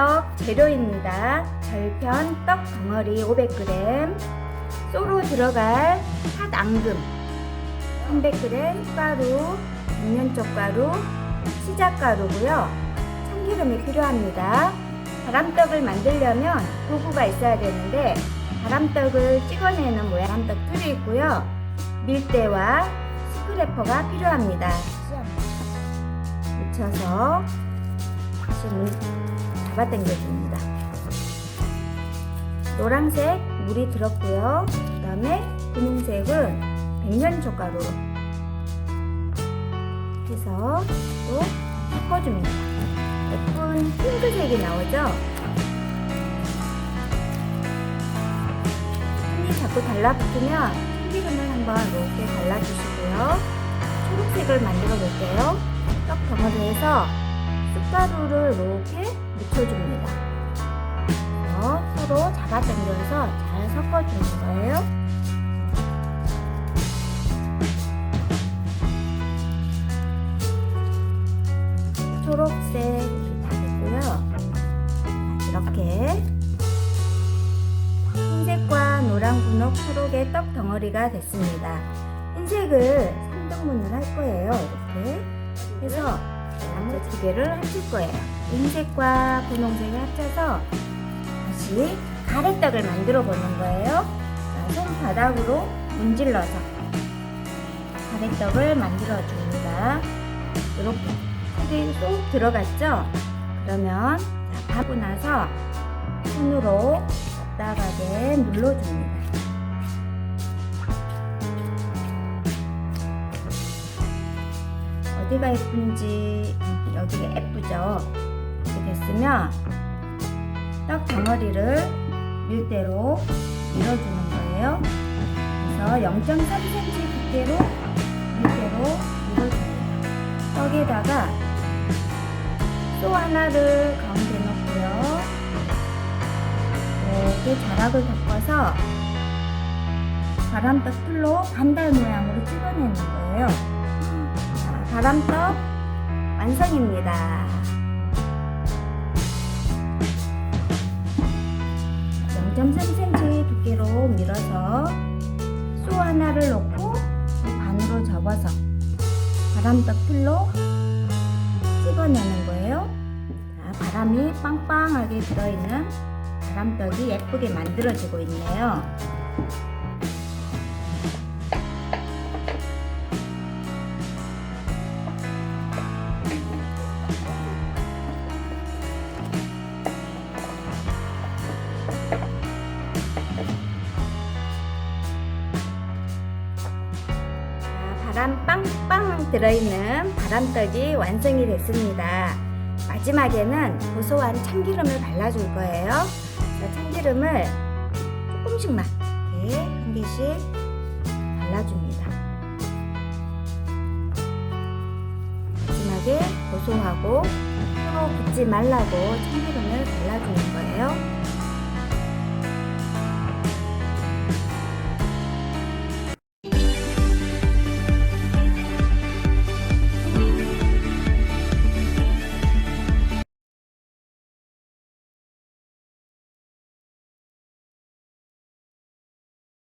바람떡 재료입니다. 절편 떡 덩어리 500g, 쏘로 들어갈 팥 앙금 300g, 가루, 백년쪽가루, 시작 가루고요. 참기름이 필요합니다. 바람떡을 만들려면 도구가 있어야 되는데 바람떡을 찍어내는 모양 바람떡 틀이 있고요. 밀대와 스크래퍼가 필요합니다. 묻혀서 다시 물 잡아당겨줍니다. 노란색 물이 들었고요. 그 다음에 분홍색은 백년초가루로 해서 또 섞어줍니다. 예쁜 핑크색이 나오죠? 손이 자꾸 달라붙으면 참기름을 한번 이렇게 발라주시고요. 초록색을 만들어 볼게요. 떡 덩어리에서 쑥가루를 이렇게 섞어주는 거예요. 초록색 다 됐고요. 이렇게 흰색과 노란 분홍 초록의 떡 덩어리가 됐습니다. 흰색을 3등분을 할 거예요. 이렇게 해서 나머지 두 개를 합칠 거예요. 흰색과 분홍색을 합쳐서 다시 가래떡을 만들어 보는 거예요. 자, 손바닥으로 문질러서 가래떡을 만들어 줍니다. 이렇게 속이 쏙 들어갔죠? 그러면 자, 하고 나서 손으로 답답하게 눌러줍니다. 어디가 예쁜지 여기가 예쁘죠? 이렇게 됐으면 떡 덩어리를 밀대로 밀어주는 거예요. 그래서 0.3cm 두께로 밀대로 밀어줍니다. 떡에다가 소 하나를 가운데 넣고요. 이렇게 자락을 덮어서 바람떡 틀로 반달 모양으로 찍어내는 거예요. 자, 바람떡 완성입니다. 0.3cm 두께로 밀어서 소 하나를 넣고 반으로 접어서 바람떡 틀로 찍어내는 거예요. 자, 바람이 빵빵하게 들어있는 바람떡이 예쁘게 만들어지고 있네요. 빵빵 들어있는 바람떡이 완성이 됐습니다. 마지막에는 고소한 참기름을 발라줄 거예요. 자, 참기름을 조금씩만 이렇게 한 개씩 발라줍니다. 마지막에 고소하고 서로 붙지 말라고 참기름을 발라주는 거예요.